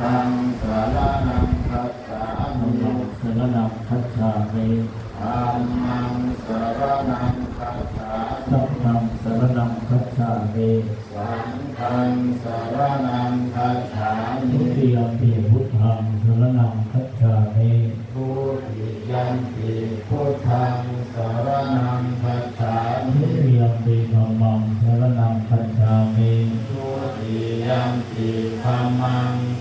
ธังสารนังคัจฉาธัมมิมังสรณังคัจฉามิธัมมังสารนังคัจฉาสังฆังสรณังคัจฉามิสังฆังสารนัง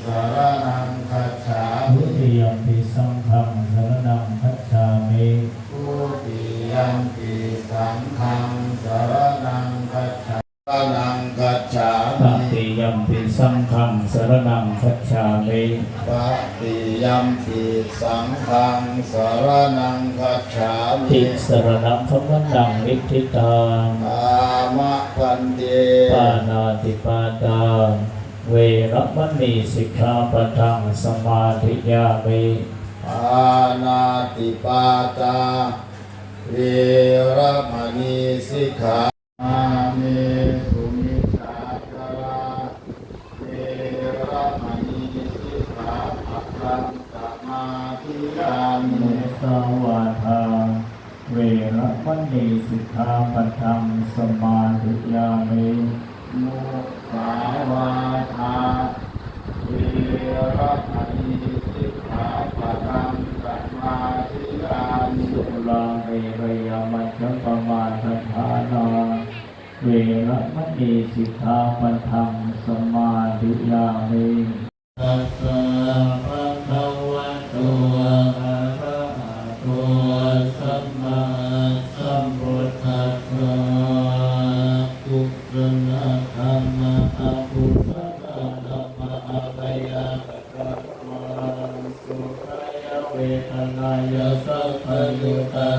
สารนังคัจฉาทุมิติยมปีสังฆังสรณังคัจฉามิทุติยัมปิสังฆังสารนังคัจฉาสารนังคัจฉาตมิติยมปีสังฆังสรณังคัจฉามิปฏิยัมปิสังฆังสารนังคัจฉาติมิสรณังขมันดังนิทิตังอามะพันเตปานาติปาตา เวรมณีสิกขาปะทังสมาธิยามิปานาติปาตาเวรมณีสิกขา รมณีสิกขาปะทังสมาธิยามิตัสสะภะคะวะโตอะระหะโตสัมมาสัมพุทธัสสะกุศลธรรมะอกุศลธรรมะอภัยปัตตะสุขายเวทนายสัพพยุตาธั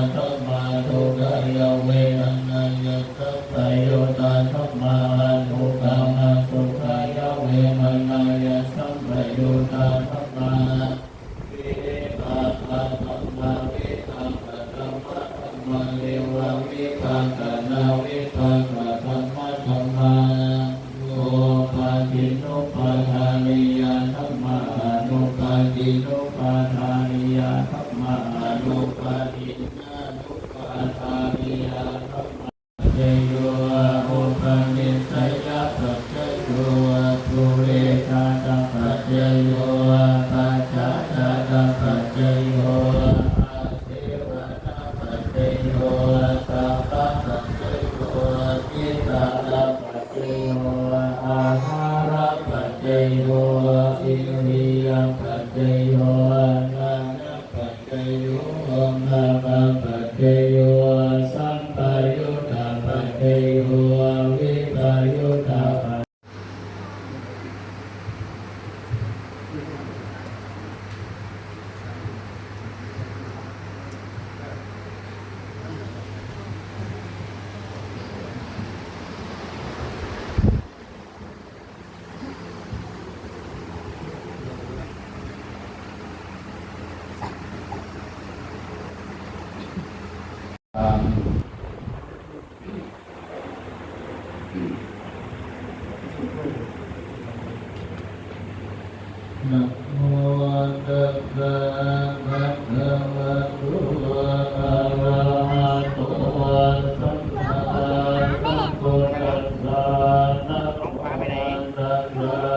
มมา ปาทานิยาธัมมาโนปาติโนปาทานิยธัมมาโนปาติ จโยอิริยปัจจโยนานาปัจจโยนามาปัจจโยสัมปยุตตาปัจจโยวิปยุตตาปัจ นะโมตัสสะภะคะวะโตอะระหะโตสัมมาสัมพุทธัสสะนะโม ตั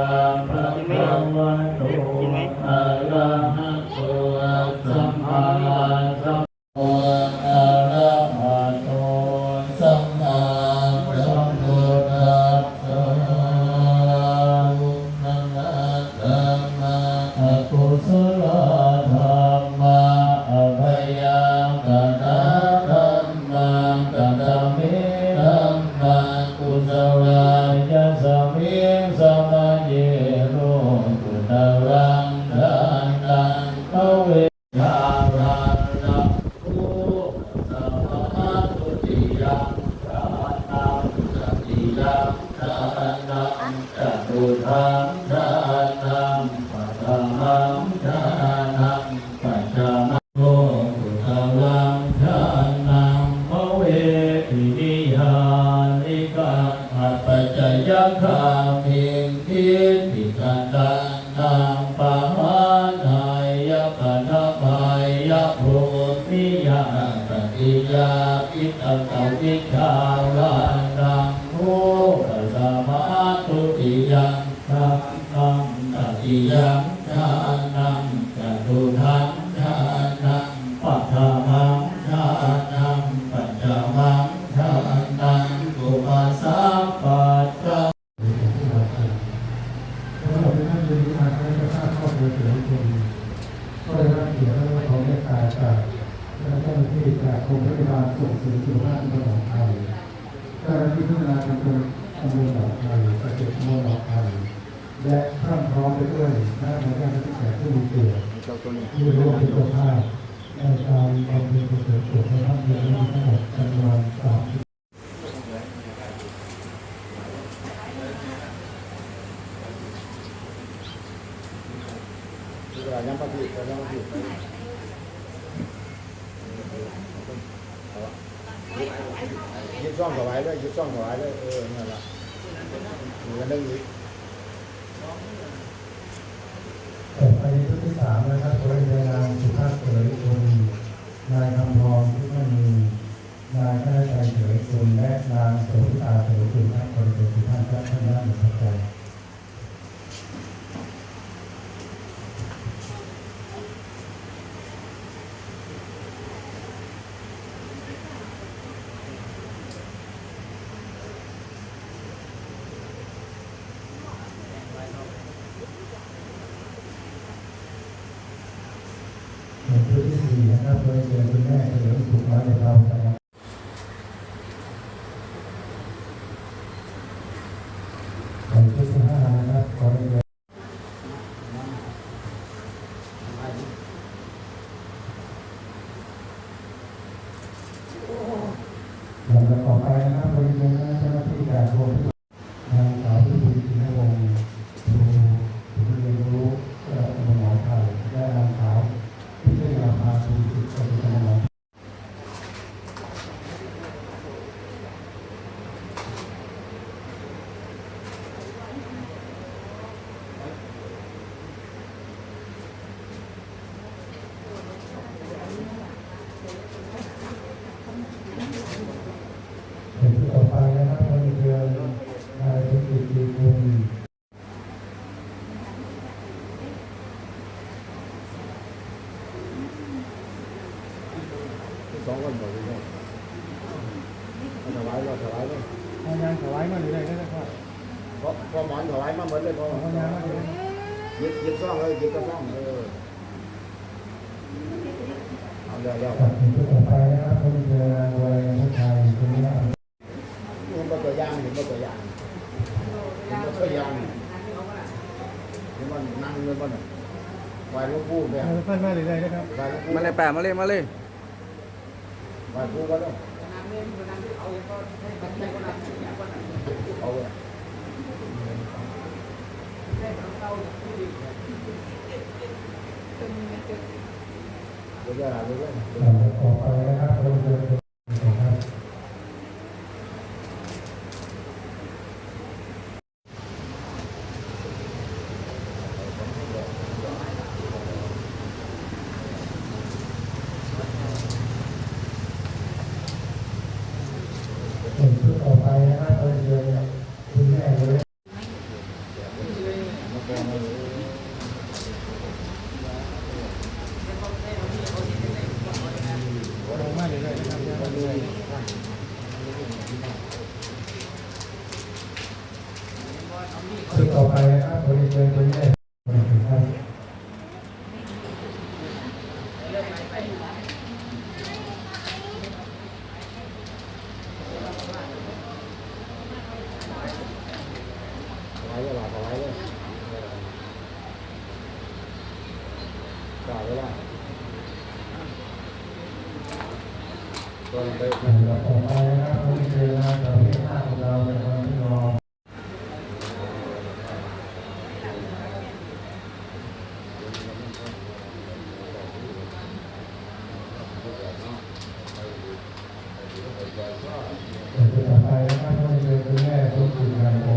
สมัยเยโรกุตรัง มิงทิฏฐิกันตังนังปะหานายะปะนะมายะโพธิยาปฏิยาอิตตะวิชาาที่จากกรมพยาบาลส่งเสริมสุขภาพจังหวัดไทยเจ้าหน้าที่พัฒนาตำบลตำบลหนองไทยเกษตรตำบลหนองไทยและพรั่งพร้อมไปด้วยคณะกรรมการที่แขกผู้มีเกียรติที่ร่วมเป็นเจ้าภาพในการบำเพ็ญกุศลศพในภาพเดือนนี้ทั้งหมดจำนวนสามสิบยึด ซ่องถวายด้วยยึดซ่องถวายด้วยเออนั่นแหละมีกันได้อีกต่อไปชุดที่สามนะครับโดยเวณนางสุภาพเฉยชนนายคำพรทุกมณีนายข้าราชการเฉยชนและนางโสภิตาเฉยชนทั้งคนเป็นทุกท่านครับท่านนั่งหนึ่งพักใจ หนึ่งชุดที่สี่นะครับบริเวณคุณแม่เฉลิมสุขน้อยในเราจังหวัดหนึ่งชุดที่ห้านะครับบริเวณลำดับต่อไปนะครับบริเวณคณะเจ้าหน้าที่จากกรมนางสาวพิบูลจินวงศ์ครูศูนย์เรียนรู้และตำรวจหมอไทยและนางสาว พิจารณาภาสูงสุดของกำลัง เป็นที่ต่อไปนะครับบริเวณนายสมจิตดีคุณ ที่สองคนบอกเลยถวายเราถวายเลย พยานถวายมาเลยได้นะครับ เพราะพอหมอนถวายมาเหมือนเลยพอพยานมาเลยยึดยึดซ่องเลยยึดกระซ่องเออเอาเดี๋ยวเดี๋ยวครับเป็นที่ต่อไปนะครับบริเวณนางวัยผู้ชายคนนี้เห็นว่าตัวอย่างเห็นว่าตัวอย่างเห็นว่าตัวอย่างเห็นว่านั่งเงินบ้านไหวหลวงปู่เนี่ยเพื่อนมาเลยได้นะครับไหวหลวงปู่มาเลยแปะมาเลยมาเลยไหวปู่ก็ต้องเอาเลย เดี๋ยวจะหาเรื่องต่อไปนะครับ เป็นชุดต่อไปนะครับบริเวณคุณแม่เลย ชุดต่อไปนะครับบริเวณคุณแม่ครับ ถวายเวลาถวายเลยกล่าวเวลาตอนไป ลำดับต่อไปนะครับบริ เวณลานจอดรถหน้าของเราในวันที่รอ เป็นต่อไปนะครับบริเวณคุณแม่สมจิตงานโอ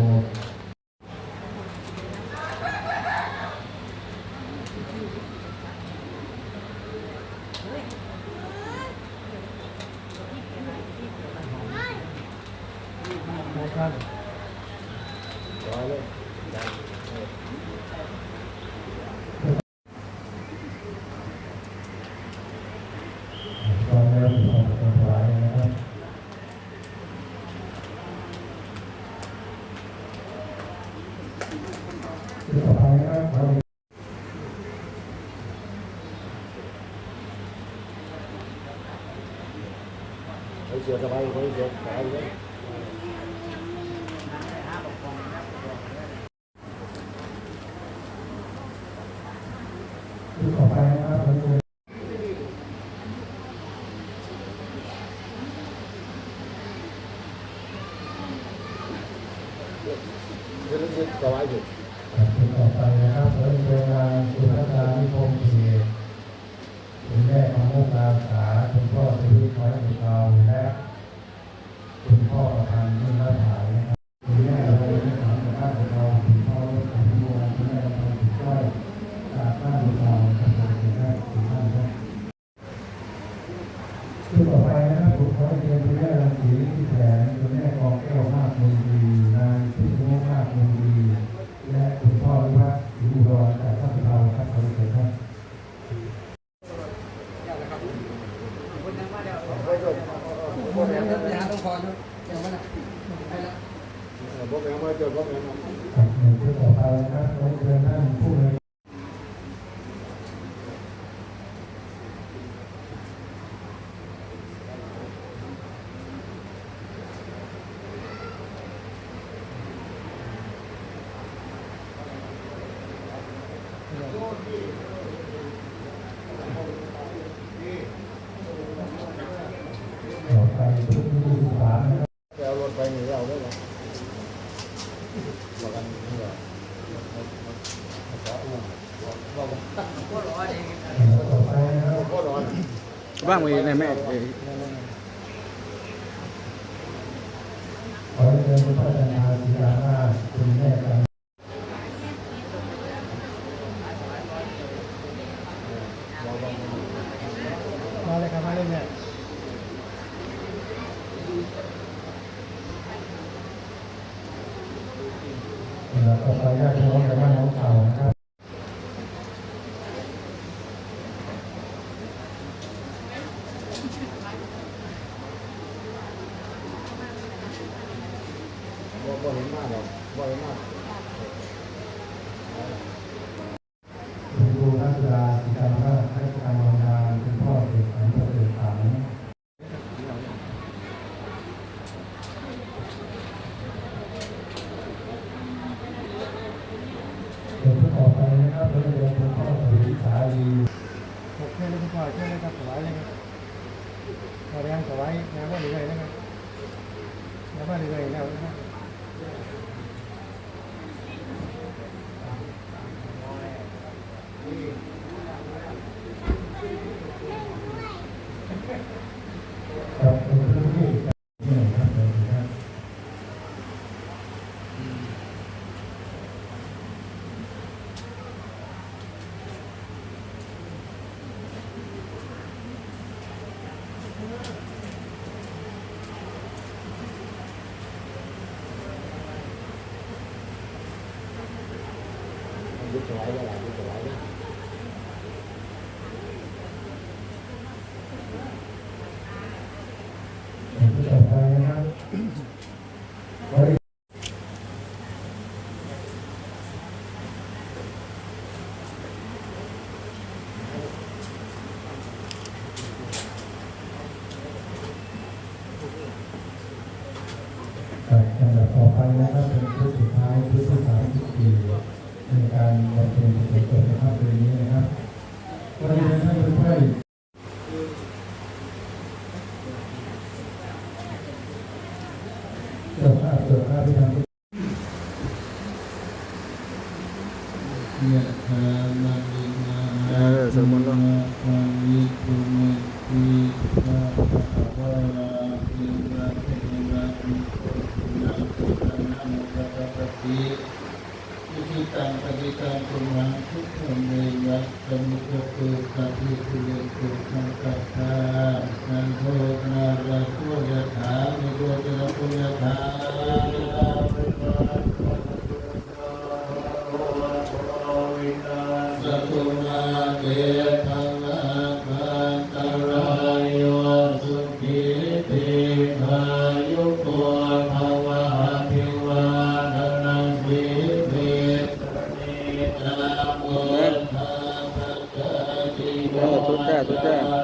สือสบายคนเสือสบายเลยที่ต่อไปนะครับเราจะเสือเสือสบายอยู่ที่ต่อไปนะครับเราจะเป็นงานสุรตานิพงศ์เกียรติคุณแม่ของมุกอาสา Um, ต่อไปผู้ที่สิบสามนะครับเอารถไปนี่เอาได้หรอมากันนี่เหรอขออุ้มบอก ก็รอเอง ต่อไปนะครับ พ่อร้อน ว่างไว้ในแม่เอ้ย ขอเรียนคุณพัฒนาศิลานาถคุณแม่กัน มาเลยครับมาเลยเนี่ย แล้วต่อไปญาติพี่น้องจากบ้านน้องเต่านะครับ บ่เห็นมากหรอกบ่เห็นมากคุณครูนักกีฬาศิลปะให้การบำนาญคุณพ่อเด็กขันประเสริฐขันเดี๋ยวต่อไปนะครับเราจะเรียนคุณพ่อสุริสาลีหกเท่เลยคุณพ่อเท่เลยครับถวายเลยครับขอเรียนถวายแนวว่าเรื่อยนะครับแนวว่าเรื่อยแล้วนะครับกับคุณครูที่นี่ครับเดี๋ยวนะครับ ยึดถวายอะไรยึดถวลยเดี๋ยวต่อไปนะครับขอเรียนครับลำดับต่อไปนะครับเป็นชุดสุดท้ายชุดที่สามสิบสี่ ในการบำเพ็ญกุศลศพนะครับเดือนนี้นะครับวันนี้ท่านผู้ช่วยเจ้าภาพเจ้าภาพที่ทำยะถามะนิมาเออสวดมนต์แล้วภาวิตุเมติสาภะคะวะลาภิระเทระนิโกนะภะคะนะโมตัสสะปะ ติอิทิตังปฏิตังตุมังทุกขเมวัสสมุทโตสัพพิทุเรตุสังกัปปะนันโทนาราโสยะถามิโกจนะปุญญาถาสัตตุมาเตภังอาคันตรายโยสุขีติขา จิ